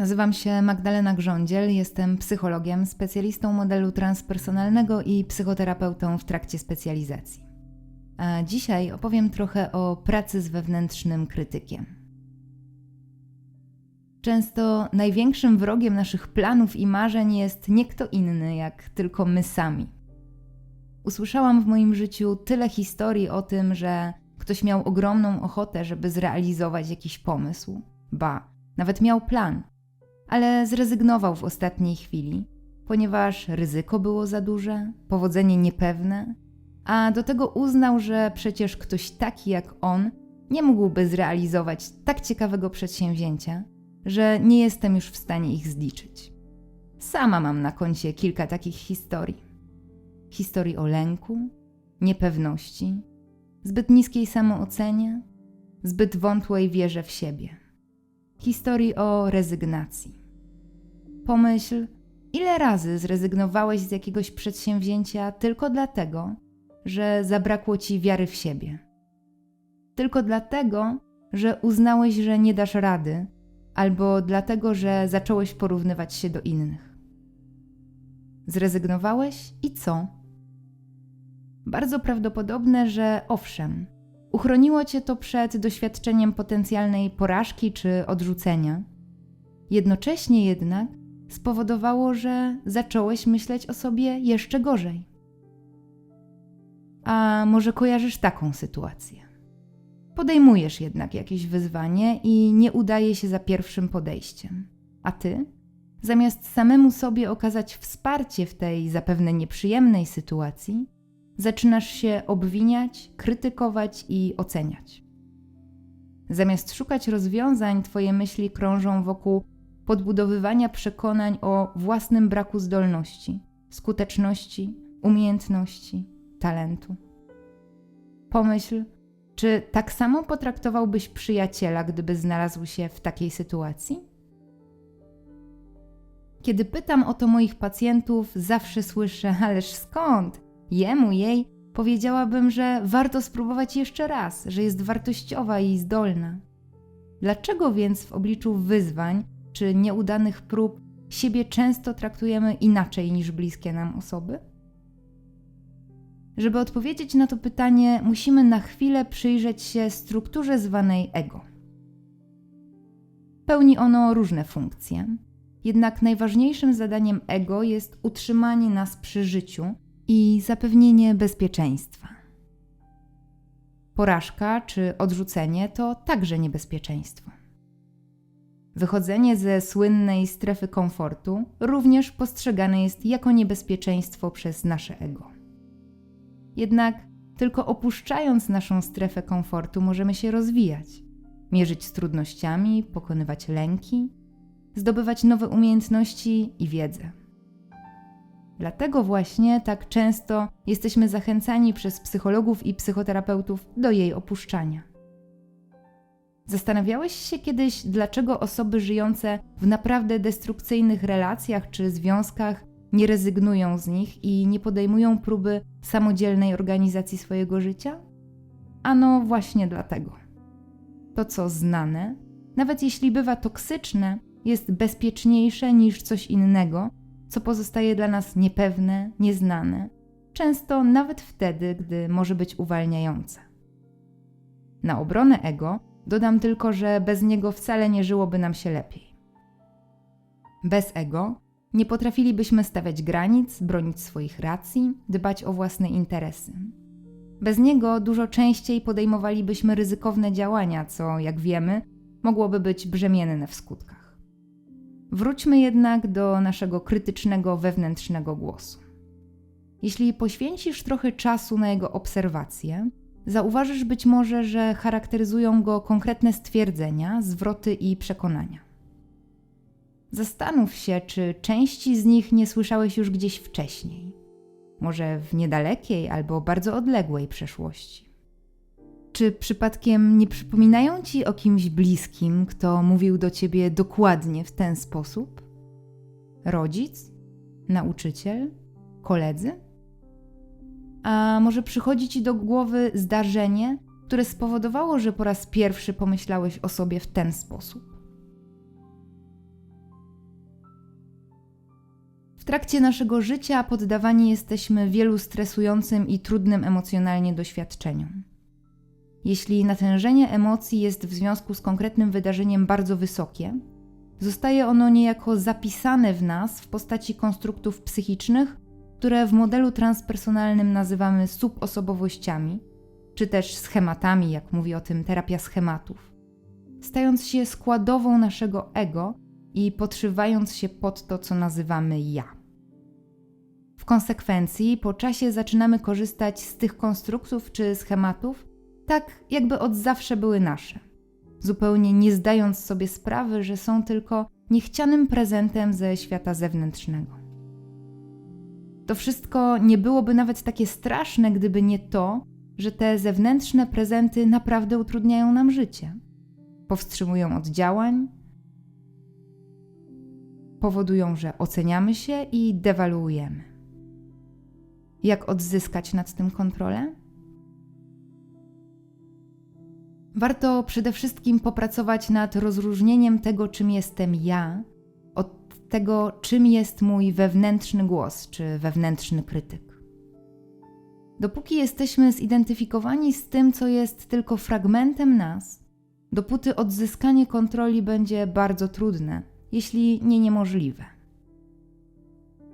Nazywam się Magdalena Grządziel, jestem psychologiem, specjalistą modelu transpersonalnego i psychoterapeutą w trakcie specjalizacji. A dzisiaj opowiem trochę o pracy z wewnętrznym krytykiem. Często największym wrogiem naszych planów i marzeń jest nie kto inny, jak tylko my sami. Usłyszałam w moim życiu tyle historii o tym, że ktoś miał ogromną ochotę, żeby zrealizować jakiś pomysł, ba, nawet miał plan, ale zrezygnował w ostatniej chwili, ponieważ ryzyko było za duże, powodzenie niepewne, a do tego uznał, że przecież ktoś taki jak on nie mógłby zrealizować tak ciekawego przedsięwzięcia, że nie jestem już w stanie ich zliczyć. Sama mam na koncie kilka takich historii. Historii o lęku, niepewności, zbyt niskiej samoocenie, zbyt wątłej wierze w siebie. Historii o rezygnacji. Pomyśl, ile razy zrezygnowałeś z jakiegoś przedsięwzięcia tylko dlatego, że zabrakło ci wiary w siebie. Tylko dlatego, że uznałeś, że nie dasz rady, albo dlatego, że zacząłeś porównywać się do innych. Zrezygnowałeś i co? Bardzo prawdopodobne, że owszem, uchroniło cię to przed doświadczeniem potencjalnej porażki czy odrzucenia. Jednocześnie jednak spowodowało, że zacząłeś myśleć o sobie jeszcze gorzej. A może kojarzysz taką sytuację? Podejmujesz jednak jakieś wyzwanie i nie udaje się za pierwszym podejściem. A ty, zamiast samemu sobie okazać wsparcie w tej zapewne nieprzyjemnej sytuacji, zaczynasz się obwiniać, krytykować i oceniać. Zamiast szukać rozwiązań, twoje myśli krążą wokół podbudowywania przekonań o własnym braku zdolności, skuteczności, umiejętności, talentu. Pomyśl, czy tak samo potraktowałbyś przyjaciela, gdyby znalazł się w takiej sytuacji? Kiedy pytam o to moich pacjentów, zawsze słyszę: Ależ skąd? Jemu, jej, powiedziałabym, że warto spróbować jeszcze raz, że jest wartościowa i zdolna. Dlaczego więc w obliczu wyzwań czy nieudanych prób siebie często traktujemy inaczej niż bliskie nam osoby? Żeby odpowiedzieć na to pytanie, musimy na chwilę przyjrzeć się strukturze zwanej ego. Pełni ono różne funkcje, jednak najważniejszym zadaniem ego jest utrzymanie nas przy życiu i zapewnienie bezpieczeństwa. Porażka czy odrzucenie to także niebezpieczeństwo. Wychodzenie ze słynnej strefy komfortu również postrzegane jest jako niebezpieczeństwo przez nasze ego. Jednak tylko opuszczając naszą strefę komfortu możemy się rozwijać, mierzyć z trudnościami, pokonywać lęki, zdobywać nowe umiejętności i wiedzę. Dlatego właśnie tak często jesteśmy zachęcani przez psychologów i psychoterapeutów do jej opuszczania. Zastanawiałeś się kiedyś, dlaczego osoby żyjące w naprawdę destrukcyjnych relacjach czy związkach nie rezygnują z nich i nie podejmują próby samodzielnej organizacji swojego życia? Ano właśnie dlatego. To, co znane, nawet jeśli bywa toksyczne, jest bezpieczniejsze niż coś innego, co pozostaje dla nas niepewne, nieznane, często nawet wtedy, gdy może być uwalniające. Na obronę ego dodam tylko, że bez niego wcale nie żyłoby nam się lepiej. Bez ego nie potrafilibyśmy stawiać granic, bronić swoich racji, dbać o własne interesy. Bez niego dużo częściej podejmowalibyśmy ryzykowne działania, co, jak wiemy, mogłoby być brzemienne w skutkach. Wróćmy jednak do naszego krytycznego wewnętrznego głosu. Jeśli poświęcisz trochę czasu na jego obserwację, zauważysz być może, że charakteryzują go konkretne stwierdzenia, zwroty i przekonania. Zastanów się, czy części z nich nie słyszałeś już gdzieś wcześniej, może w niedalekiej albo bardzo odległej przeszłości. Czy przypadkiem nie przypominają ci o kimś bliskim, kto mówił do ciebie dokładnie w ten sposób? Rodzic? Nauczyciel? Koledzy? A może przychodzi ci do głowy zdarzenie, które spowodowało, że po raz pierwszy pomyślałeś o sobie w ten sposób? W trakcie naszego życia poddawani jesteśmy wielu stresującym i trudnym emocjonalnie doświadczeniom. Jeśli natężenie emocji jest w związku z konkretnym wydarzeniem bardzo wysokie, zostaje ono niejako zapisane w nas w postaci konstruktów psychicznych, które w modelu transpersonalnym nazywamy subosobowościami, czy też schematami, jak mówi o tym terapia schematów, stając się składową naszego ego i podszywając się pod to, co nazywamy ja. W konsekwencji, po czasie zaczynamy korzystać z tych konstruktów czy schematów, tak jakby od zawsze były nasze, zupełnie nie zdając sobie sprawy, że są tylko niechcianym prezentem ze świata zewnętrznego. To wszystko nie byłoby nawet takie straszne, gdyby nie to, że te zewnętrzne prezenty naprawdę utrudniają nam życie. Powstrzymują od działań, powodują, że oceniamy się i dewaluujemy. Jak odzyskać nad tym kontrolę? Warto przede wszystkim popracować nad rozróżnieniem tego, czym jestem ja, tego, czym jest mój wewnętrzny głos czy wewnętrzny krytyk. Dopóki jesteśmy zidentyfikowani z tym, co jest tylko fragmentem nas, dopóty odzyskanie kontroli będzie bardzo trudne, jeśli nie niemożliwe.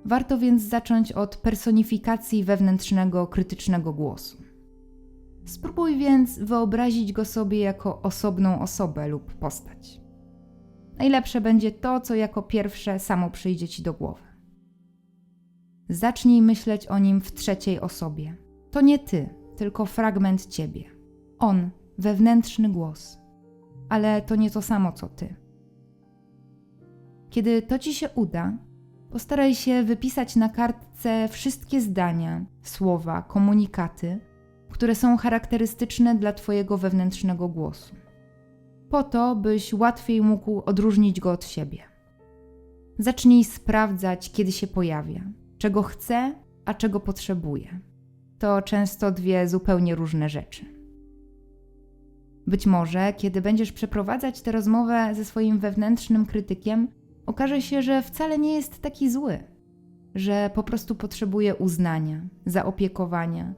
Warto więc zacząć od personifikacji wewnętrznego krytycznego głosu. Spróbuj więc wyobrazić go sobie jako osobną osobę lub postać. Najlepsze będzie to, co jako pierwsze samo przyjdzie ci do głowy. Zacznij myśleć o nim w trzeciej osobie. To nie ty, tylko fragment ciebie. On, wewnętrzny głos. Ale to nie to samo co ty. Kiedy to ci się uda, postaraj się wypisać na kartce wszystkie zdania, słowa, komunikaty, które są charakterystyczne dla Twojego wewnętrznego głosu. Po to, byś łatwiej mógł odróżnić go od siebie. Zacznij sprawdzać, kiedy się pojawia, czego chce, a czego potrzebuje. To często dwie zupełnie różne rzeczy. Być może, kiedy będziesz przeprowadzać tę rozmowę ze swoim wewnętrznym krytykiem, okaże się, że wcale nie jest taki zły, że po prostu potrzebuje uznania, zaopiekowania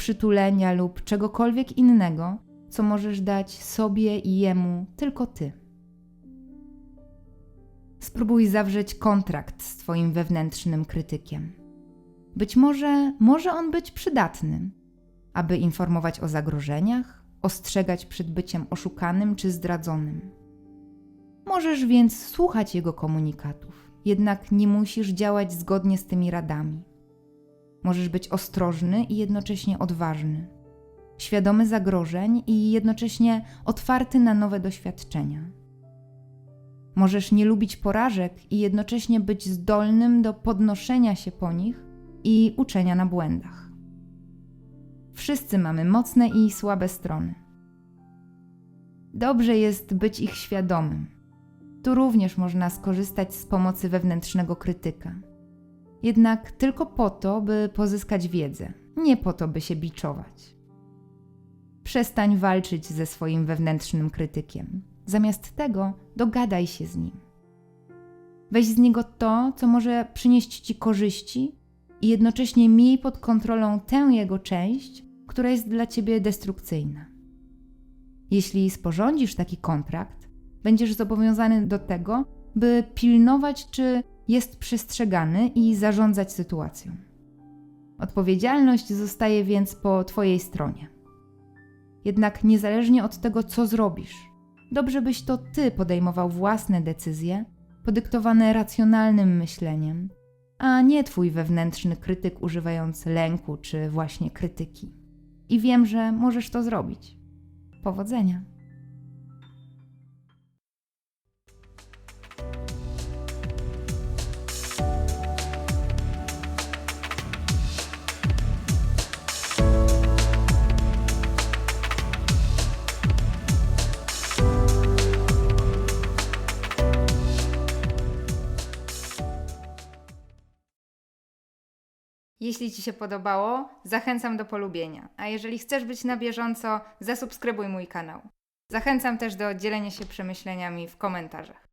przytulenia lub czegokolwiek innego, co możesz dać sobie i jemu tylko ty. Spróbuj zawrzeć kontrakt z Twoim wewnętrznym krytykiem. Być może może on być przydatny, aby informować o zagrożeniach, ostrzegać przed byciem oszukanym czy zdradzonym. Możesz więc słuchać jego komunikatów, jednak nie musisz działać zgodnie z tymi radami. Możesz być ostrożny i jednocześnie odważny, świadomy zagrożeń i jednocześnie otwarty na nowe doświadczenia. Możesz nie lubić porażek i jednocześnie być zdolnym do podnoszenia się po nich i uczenia na błędach. Wszyscy mamy mocne i słabe strony. Dobrze jest być ich świadomym. Tu również można skorzystać z pomocy wewnętrznego krytyka jednak tylko po to, by pozyskać wiedzę, nie po to, by się biczować. Przestań walczyć ze swoim wewnętrznym krytykiem. Zamiast tego dogadaj się z nim. Weź z niego to, co może przynieść ci korzyści, i jednocześnie miej pod kontrolą tę jego część, która jest dla ciebie destrukcyjna. Jeśli sporządzisz taki kontrakt, będziesz zobowiązany do tego, by pilnować, czy jest przestrzegany i zarządzać sytuacją. Odpowiedzialność zostaje więc po Twojej stronie. Jednak niezależnie od tego, co zrobisz, dobrze byś to Ty podejmował własne decyzje, podyktowane racjonalnym myśleniem, a nie Twój wewnętrzny krytyk używający lęku czy właśnie krytyki. I wiem, że możesz to zrobić. Powodzenia! Jeśli Ci się podobało, zachęcam do polubienia. A jeżeli chcesz być na bieżąco, zasubskrybuj mój kanał. Zachęcam też do dzielenia się przemyśleniami w komentarzach.